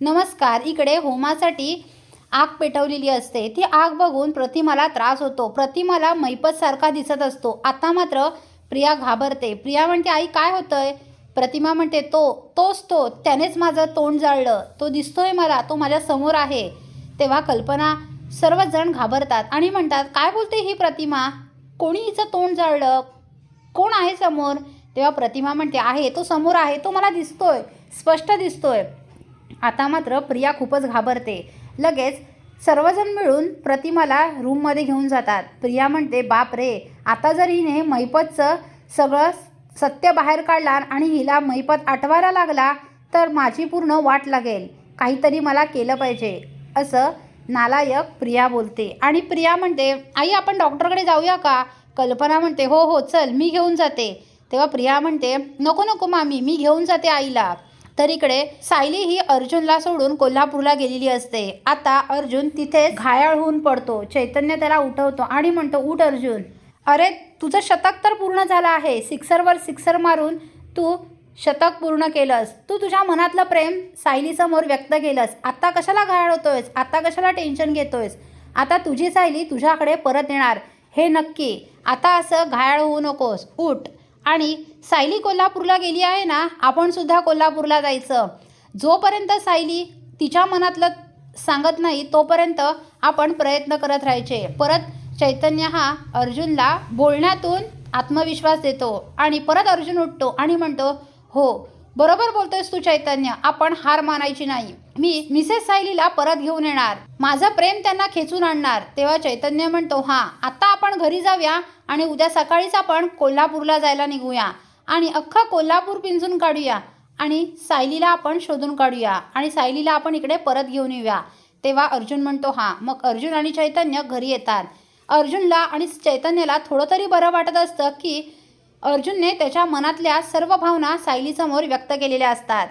नमस्कार इकडे होमासाठी आग पेटवलेली असते. ती आग बघून प्रतिमाला त्रास होतो. प्रतिमाला मैपतसारखा दिसत असतो. आता मात्र प्रिया घाबरते. प्रिया म्हणते आई काय होतंय? प्रतिमा म्हणते तो तोच तो. त्यानेच माझं तोंड जाळलं. तो दिसतोय मला. तो माझ्यासमोर आहे. तेव्हा कल्पना सर्वच जण घाबरतात आणि म्हणतात काय बोलते ही प्रतिमा? कोणी हिचं तोंड जाळलं? कोण आहे समोर? तेव्हा प्रतिमा म्हणते आहे. तो समोर आहे. तो मला दिसतोय. स्पष्ट दिसतोय. आता मात्र प्रिया खूपच घाबरते. लगेच सर्वजण मिळून प्रतिमाला रूममध्ये घेऊन जातात. प्रिया म्हणते बाप रे आता जर हिने मैपतचं सगळं सत्य बाहेर काढला आणि हिला मैपत आठवायला लागला तर माझी पूर्ण वाट लागेल. काहीतरी मला केलं पाहिजे. असं नालायक प्रिया बोलते. आणि प्रिया म्हणते आई आपण डॉक्टरकडे जाऊया का? कल्पना म्हणते हो हो चल मी घेऊन जाते. तेव्हा प्रिया म्हणते नको नको मामी मी घेऊन जाते आईला. तर इकडे सायली ही अर्जुनला सोडून कोल्हापूरला गेलेली असते. आता अर्जुन तिथे घायाळ होऊन पडतो. चैतन्य त्याला उठवतो आणि म्हणतो उठ अर्जुन. अरे तुझं शतक तर पूर्ण झालं आहे. सिक्सरवर सिक्सर मारून तू शतक पूर्ण केलंस. तू तुझ्या मनातलं प्रेम सायलीसमोर व्यक्त केलंस. आत्ता कशाला घायाळ होतोयस? आत्ता कशाला टेन्शन घेतोयस? आता तुझी सायली तुझ्याकडे परत येणार. हे नक्की. आता असं घायाळ होऊ नकोस. उठ. आणि सायली कोल्हापूरला गेली आहे ना आपण सुद्धा कोल्हापूरला जायचं. जोपर्यंत सायली तिच्या मनातलं सांगत नाही तोपर्यंत आपण प्रयत्न करत राहायचे. परत चैतन्य हा अर्जुनला बोलण्यातून आत्मविश्वास देतो आणि परत अर्जुन उठतो आणि म्हणतो हो बरोबर बोलतोयस तू चैतन्य. आपण हार मानायची नाही. मी मिसेस सायलीला परत घेऊन येणार. माझं प्रेम त्यांना खेचून आणणार. तेव्हा चैतन्य म्हणतो हां आता आपण घरी जाऊया आणि उद्या सकाळीच आपण कोल्हापूरला जायला निघूया आणि अख्खं कोल्हापूर पिंजून काढूया आणि सायलीला आपण शोधून काढूया आणि सायलीला आपण इकडे परत घेऊन येऊया. तेव्हा अर्जुन म्हणतो हां. मग अर्जुन आणि चैतन्य घरी येतात. अर्जुनला आणि चैतन्याला थोडं तरी बरं वाटत असतं की अर्जुनने त्याच्या मनातल्या सर्व भावना सायलीसमोर व्यक्त केलेल्या असतात.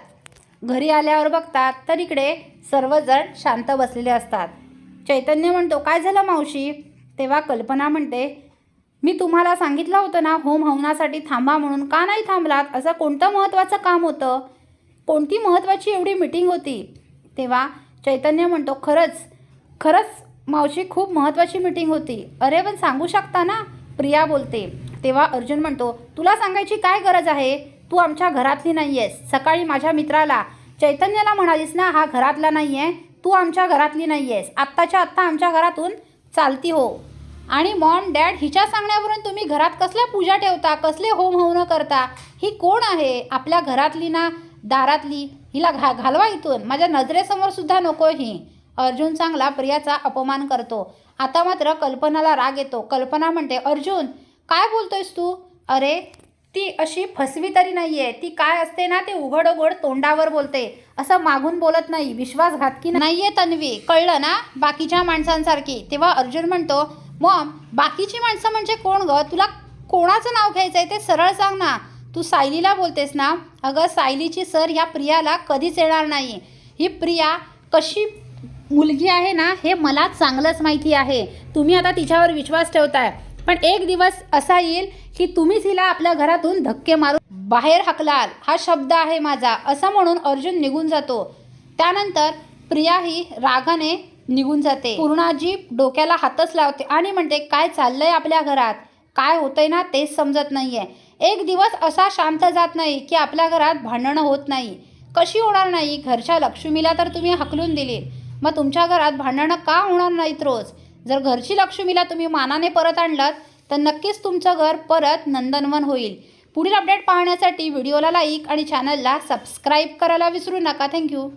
घरी आल्यावर बघतात तर इकडे सर्वजण शांत बसलेले असतात. चैतन्य म्हणतो काय झालं मावशी? तेव्हा कल्पना म्हणते मी तुम्हाला सांगितलं होतं ना होम हवनासाठी थांबा म्हणून. का नाही थांबलात? असं कोणतं महत्त्वाचं काम होतं? कोणती महत्त्वाची एवढी मिटिंग होती? तेव्हा चैतन्य म्हणतो खरंच खरंच मावशी खूप महत्त्वाची मिटिंग होती. अरे पण सांगू शकता ना? प्रिया बोलते तेव्हा अर्जुन म्हणतो तुला सांगायची काय गरज आहे? तू आमच्या घरातली नाही आहेस सकाळी माझ्या मित्राला चैतन्याला म्हणालीस ना हा घरातला नाही आहे तू आमच्या घरातली नाही आहेस आत्ताच्या आत्ता आमच्या घरातून चालती हो. आणि मॉम डॅड हिच्या सांगण्यावरून तुम्ही घरात कसल्या पूजा ठेवता? कसले होम हवनं करता? ही कोण आहे? आपल्या घरातली ना दारातली? हिला घा घालवा इथून. माझ्या नजरेसमोर सुद्धा नको ही. अर्जुन चांगला प्रियाचा अपमान करतो. आता मात्र कल्पनाला राग येतो. कल्पना म्हणते अर्जुन काय बोलतोयस तू? अरे ती अशी फसवी तरी नाही आहे ती काय असते ना ते उघड उघड तोंडावर बोलते. असं मागून बोलत नाही विश्वासघातकी नाही. आहे तन्वी कळलं ना? बाकीच्या माणसांसारखी. तेव्हा अर्जुन म्हणतो मॉम बाकीची माणसं म्हणजे कोण ग? तुला कोणाचं नाव घ्यायचं आहे ते सरळ सांग ना. तू सायलीला बोलतेस ना? अगं सायलीची सर ह्या प्रियाला कधीच येणार नाही. ही प्रिया कशी मुलगी आहे ना हे मला चांगलंच माहिती आहे. तुम्ही आता तिच्यावर विश्वास ठेवताय. पण एक दिवस असा येईल की तुम्हीच हिला आपल्या घरातून धक्के मारून बाहेर हकलाल. हा शब्द आहे माझा असं म्हणून अर्जुन निघून जातो. त्यानंतर प्रिया ही रागाने निघून जाते. पूर्णाजी डोक्याला हातच लावते आणि म्हणते काय चाललंय आपल्या घरात? काय होतंय ना तेच समजत नाहीये. एक दिवस असा शांत जात नाही की आपल्या घरात भांडणं होत नाही. कशी होणार नाही? घरच्या लक्ष्मीला तर तुम्ही हकलून दिली मग तुमच्या घरात भांडणं का होणार नाहीत रोज? जर घरची लक्ष्मीला तुम्ही मानाने परत आणलात तर नक्कीच तुमचं घर परत नंदनवन होईल. पुढील अपडेट पाहण्यासाठी व्हिडिओला लाईक आणि चॅनलला सबस्क्राईब करायला विसरू नका. थँक्यू